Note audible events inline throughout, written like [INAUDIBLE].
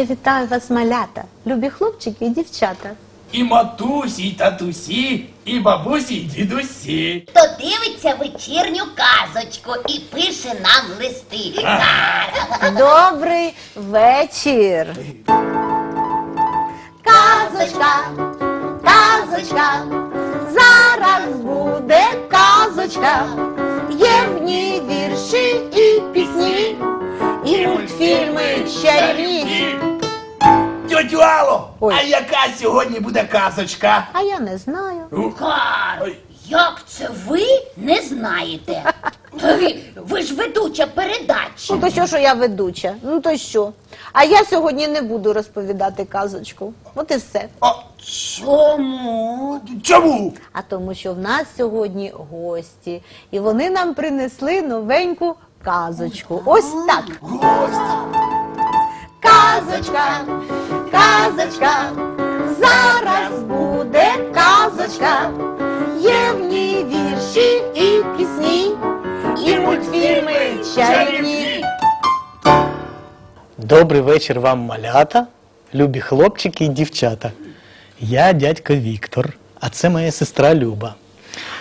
Я вітаю вас, малята, любі хлопчики і дівчата. І матусі, і татусі, і бабусі, і дідусі. Хто дивиться вечірню казочку і пише нам листи. Добрий вечір. Казочка, казочка, зараз буде казочка. Є в ній вірші і пісні, і мультфільми чарівні. Тьотю Алло, Ой. а яка сьогодні буде казочка? А я не знаю. Кар, як це ви не знаєте? [LAUGHS] Ви, ви ж ведуча передачі. Ну то що, що я ведуча? Ну то що? А я сьогодні не буду розповідати казочку. От і все. О, Чому? чому? А тому, що в нас сьогодні гості, і вони нам принесли новеньку казочку. Ось так. Гость. Казочка, казочка, зараз буде казочка. Є в ній вірші і пісні, і мультфільми чарівні. Добрий вечір вам, малята, любі хлопчики і дівчата. Я дядько Віктор, а це моя сестра Люба.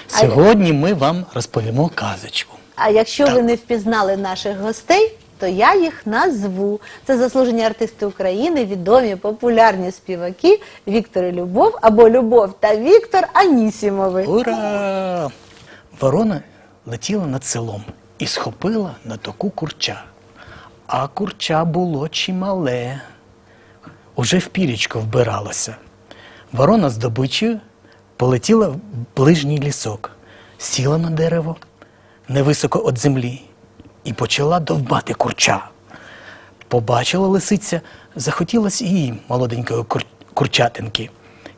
Сьогодні ми вам розповімо казочку. А якщо ви не впізнали наших гостей, то я їх назву. Це заслужені артисти України, відомі популярні співаки Віктор і Любов або Любов та Віктор Анісімови. Ура! Ворона летіла над селом і схопила на току курча. А курча було чимале. Уже в пірічко вбиралося. Ворона з добичею полетіла в ближній лісок, сіла на дерево невисоко від землі і почала довбати курча. Побачила лисиця, захотілося і їй молоденької кур... курчатинки.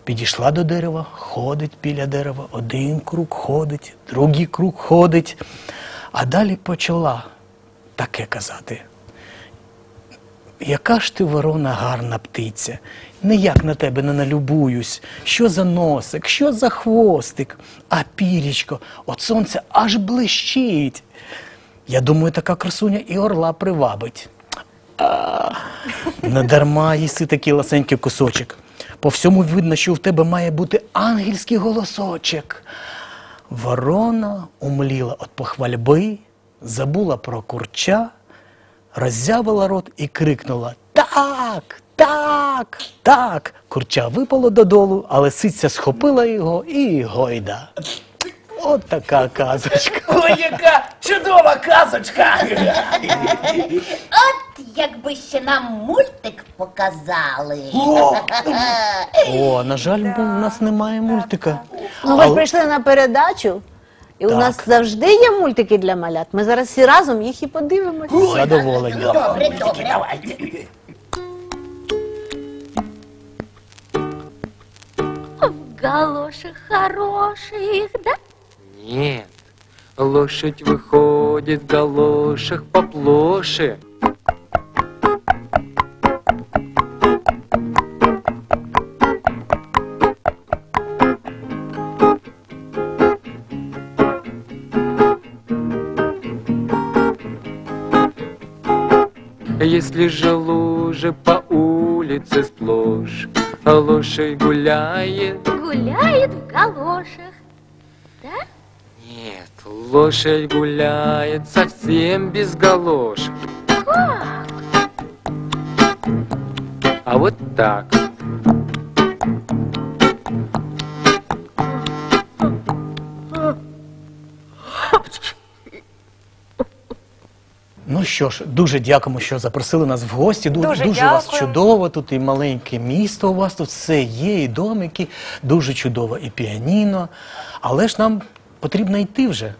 Підійшла до дерева, ходить біля дерева, один круг ходить, другий круг ходить. А далі почала таке казати. Яка ж ти ворона гарна птиця, ніяк на тебе не налюбуюсь. Що за носик, що за хвостик, а пірічко, от сонце аж блищить. Я думаю, така красуня і орла привабить. А, не дарма їси такий ласенький кусочок. По всьому видно, що в тебе має бути ангельський голосочок. Ворона умліла від похвальби, забула про курча, роззявила рот і крикнула Так, так, так. Курча випало додолу, а лисиця схопила його і гойда. От така казочка. [LAUGHS] Ой, яка чудова казочка! От якби ще нам мультик показали. О, О, на жаль, у нас немає мультика. Ну, ви ж прийшли на передачу, і у нас завжди є мультики для малят. Ми зараз всі разом їх і подивимося. Задоволення. Добре, добре. давайте. В галошах хороших, да? Нет, лошадь выходит в галошах поплоше. Если же лужи по улице сплошь, а лошадь гуляет, Гуляет в галошах. Да? Нет, лошадь гуляет совсем без галошек. Как? А вот так. Ну що ж, дуже дякуємо, що запросили нас в гості. Ду- Дуже дуже вас дякую. чудово. Тут і маленьке місто у вас тут все є, і домики, дуже чудово, і піаніно. Але ж нам потрібно йти вже.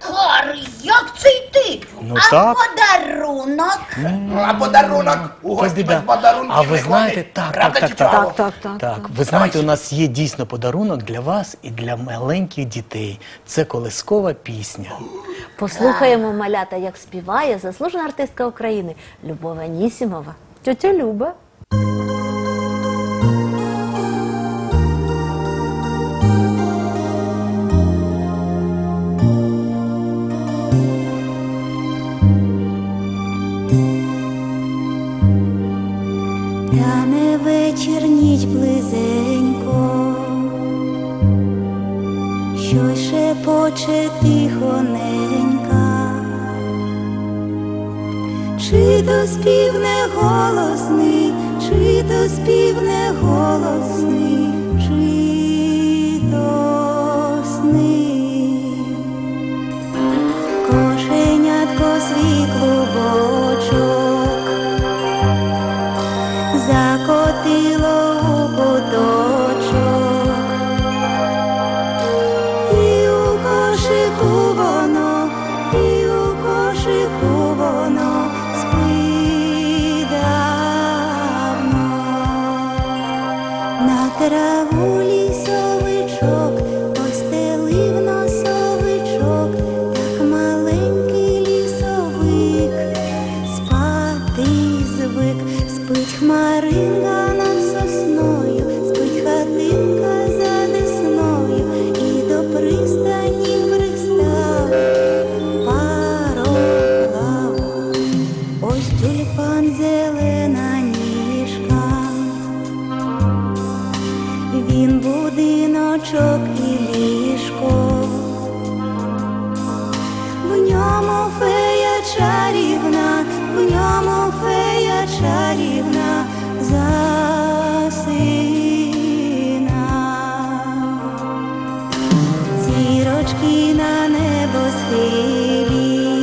Кар, як це йти? Ну, а так. подарунок? А подарунок у гості біда. без подарунків А ви не знаєте, так, Правда, так, чи так, правда? Так, так, так. Так, ви знаєте, у нас є дійсно подарунок для вас і для маленьких дітей. Це колискова пісня. Послухаємо малята, як співає заслужена артистка України Любов Анісімова. Тетя Люба. Плями ніч близенько, що шепоче тихоненька, чи то спів неголосний, чи то спів неголосний. even рівна, в ньому фея чарівна засина. Зірочки на небо схилі,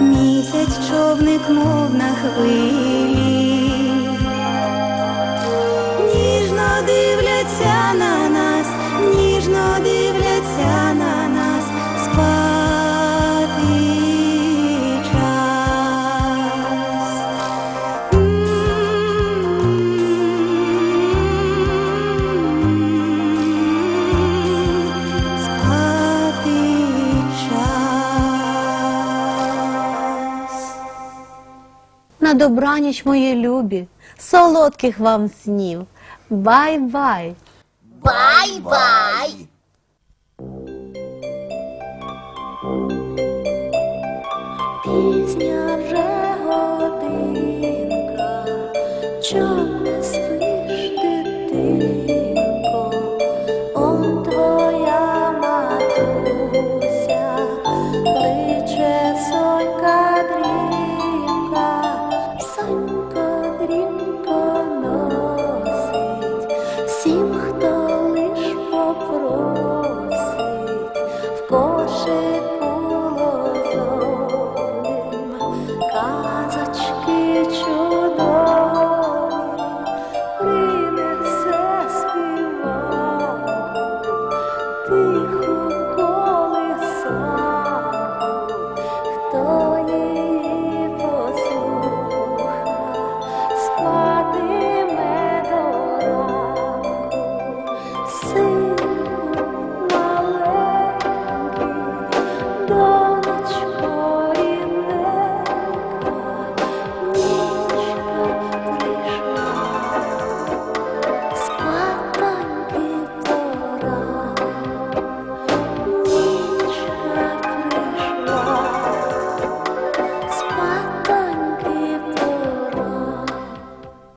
місяць човник, мов на хвилі. На добраніч, мої любі, солодких вам снів. Бай-бай! Бай-бай! Oh